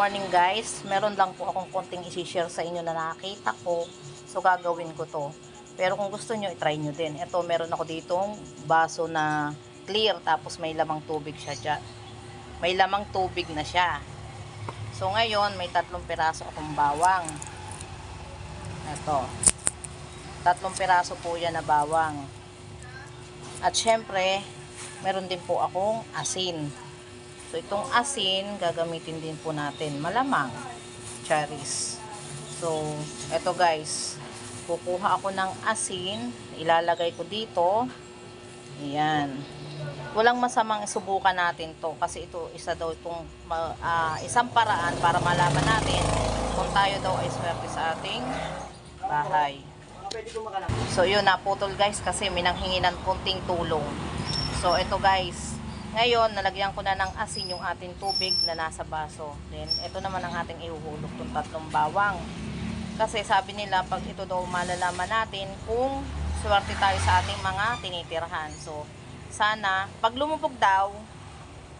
morning guys. Meron lang po akong konting isi-share sa inyo na nakita ko. So gagawin ko to. Pero kung gusto nyo, try nyo din. Ito, meron ako ditong baso na clear tapos may lamang tubig siya dyan. May lamang tubig na siya. So ngayon, may tatlong piraso akong bawang. Ito. Tatlong piraso po yan na bawang. At syempre, meron din po akong asin. So, itong asin, gagamitin din po natin. Malamang. Cherries. So, eto guys. Kukuha ako ng asin. Ilalagay ko dito. Ayan. Walang masamang subukan natin to kasi ito isa daw itong ah, isang paraan para malaman natin kung tayo daw ay swerte sa ating bahay. So yun, naputol guys kasi minanghingi ng kunting tulong. So ito guys, ngayon nalagyan ko na ng asin yung ating tubig na nasa baso. Then ito naman ang ating ihuhulog ng tatlong bawang. Kasi sabi nila pag ito daw malalaman natin kung swerte tayo sa ating mga tinitirhan. So sana pag lumubog daw,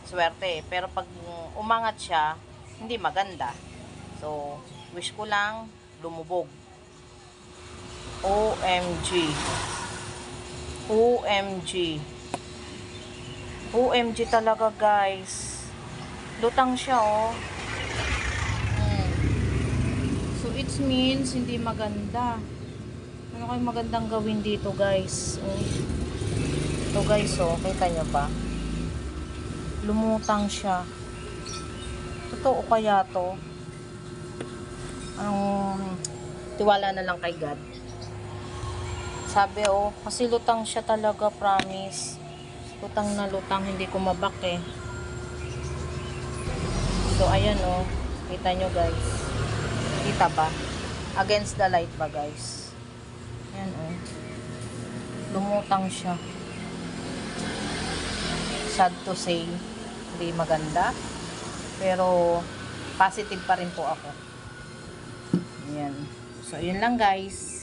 swerte. Pero pag umangat siya, hindi maganda. So wish ko lang lumubog. OMG. OMG. OMG talaga guys. Lutang siya oh. Hmm. So it means hindi maganda. Ano kayo magandang gawin dito guys? Oh. Ito guys oh, kita nyo ba? Lumutang siya. Totoo kaya to? Anong tiwala na lang kay God? Sabi oh, kasi lutang siya talaga, promise. Lutang na lutang, hindi ko mabak eh. So, ayan oh. Kita nyo guys. Kita ba? Against the light ba guys? Ayan oh. Lumutang siya. Sad to say. Hindi maganda. Pero, positive pa rin po ako. Ayan. So, yun lang guys.